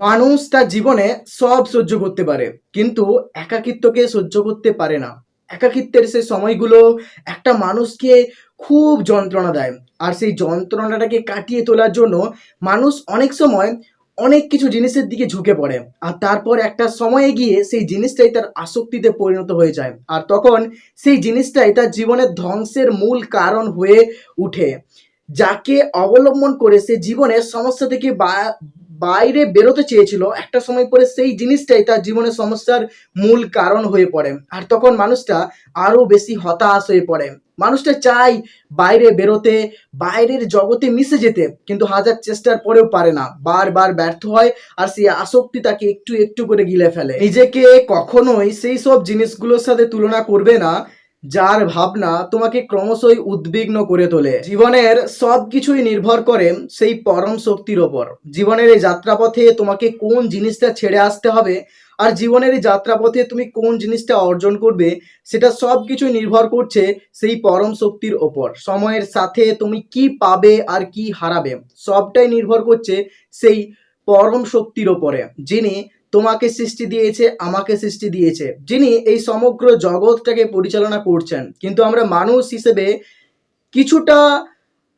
মানুষ তার জীবনে সব সহ্য করতে পারে, কিন্তু একাকিত্বকে সহ্য করতে পারে না। একাকিত্বের সেই সময়গুলো একটা মানুষকে খুব যন্ত্রণা দেয়, আর সেই যন্ত্রণাটাকে কাটিয়ে তোলার জন্য মানুষ অনেক সময় অনেক কিছু জিনিসের দিকে ঝুঁকে পড়ে, আর তারপর একটা সময়ে গিয়ে সেই জিনিসটাই তার আসক্তিতে পরিণত হয়ে যায়, আর তখন সেই জিনিসটাই তার জীবনের ধ্বংসের মূল কারণ হয়ে উঠে, যাকে অবলম্বন করে সে জীবনের সমস্যা থেকে বা- বাইরে বেরোতে চেয়েছিল, একটা সময় পরে সেই জিনিসটাই তার জীবনের সমস্যার মূল কারণ হয়ে পড়ে। আর তখন মানুষটা আরও বেশি হতাশ হয়ে পড়ে। মানুষটা চাই বাইরে বেরোতে, বাইরের জগতে মিশে যেতে, কিন্তু হাজার চেষ্টার পরেও পারে না। বারবার ব্যর্থ হয় আর সেই আসক্তি তাকে একটু একটু করে গিলে ফেলে। নিজেকে কখনোই সেই সব জিনিসগুলোর সাথে তুলনা করবে না। যার ভাবনা তোমাকে ক্রমশই উদ্বিগ্ন করে তোলে। জীবনের সব কিছুই নির্ভর করে সেই পরম শক্তির ওপর। জীবনের এই যাত্রাপথে তোমাকে কোন জিনিসটা ছেড়ে আসতে হবে আর জীবনের এই যাত্রাপথে তুমি কোন জিনিসটা অর্জন করবে, সেটা সব কিছুই নির্ভর করছে সেই পরম শক্তির ওপর। সময়ের সাথে তুমি কি পাবে আর কি হারাবে, সবটাই নির্ভর করছে সেই পরম শক্তির ওপরে যিনি তোমাকে সৃষ্টি দিয়েছে, আমাকে সৃষ্টি দিয়েছে। যিনি এই সমগ্র জগৎটাকে পরিচালনা করছেন। কিন্তু আমরা মানুষ হিসেবে কিছুটা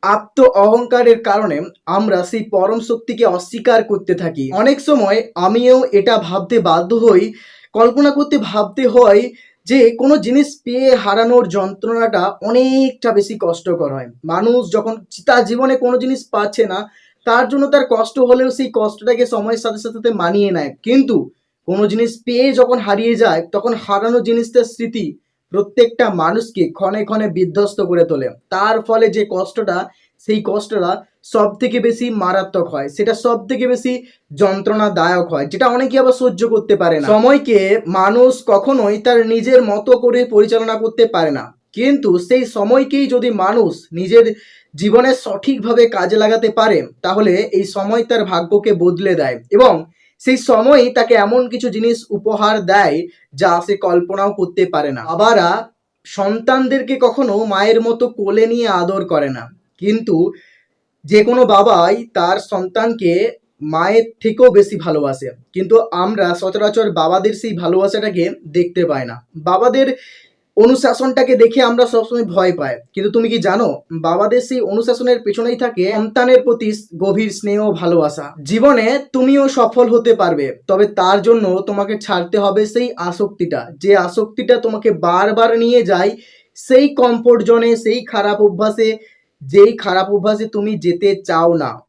আত্ম অহংকারের কারণে আমরা সেই পরম শক্তিকে অস্বীকার করতে থাকি। অনেক সময় আমিও এটা ভাবতে বাধ্য হই, কল্পনা করতে ভাবতে হয় যে কোনো জিনিস পেয়ে হারানোর যন্ত্রণাটা অনেকটা বেশি কষ্টকর হয়। মানুষ যখন তার জীবনে কোনো জিনিস পাচ্ছে না তার জন্য তার কষ্ট হলেও সেই কষ্টটাকে সময়ের সাথে সাথে মানিয়ে নেয়। কিন্তু কোনো জিনিস পেয়ে যখন হারিয়ে যায়, তখন হারানো জিনিসটার স্মৃতি প্রত্যেকটা মানুষকে ক্ষণে ক্ষণে বিধ্বস্ত করে তোলে। তার ফলে যে কষ্টটা, সেই কষ্টটা সব থেকে বেশি মারাত্মক হয়। সেটা সব থেকে বেশি যন্ত্রণাদায়ক হয়, যেটা অনেকে আবার সহ্য করতে পারে না। সময়কে মানুষ কখনোই তার নিজের মতো করে পরিচালনা করতে পারে না। কিন্তু সেই সময়কেই যদি মানুষ নিজের জীবনে সঠিকভাবে কাজে লাগাতে পারে, তাহলে এই সময় তার ভাগ্যকে বদলে দেয় এবং সেই সময়ই তাকে এমন কিছু জিনিস উপহার দেয় যা সে কল্পনাও করতে পারে না। বাবারা সন্তানদেরকে কখনো মায়ের মতো কোলে নিয়ে আদর করে না। কিন্তু যে কোনো বাবাই তার সন্তানকে মায়ের থেকেও বেশি ভালোবাসে। কিন্তু আমরা সচরাচর বাবাদের সেই ভালোবাসাটাকে দেখতে পাই না। বাবাদের অনুশাসনটাকে দেখে আমরা সবসময় ভয় পাই। কিন্তু তুমি কি জানো, বাবাদের সেই অনুশাসনের পেছনেই থাকে সন্তানের প্রতি গভীর স্নেহ ভালোবাসা। জীবনে তুমিও সফল হতে পারবে, তবে তার জন্য তোমাকে ছাড়তে হবে সেই আসক্তিটা। যে আসক্তিটা তোমাকে বারবার নিয়ে যায়, সেই কমফোর্ট জোনে সেই খারাপ অভ্যাসে, যেই খারাপ অভ্যাসে তুমি যেতে চাও না।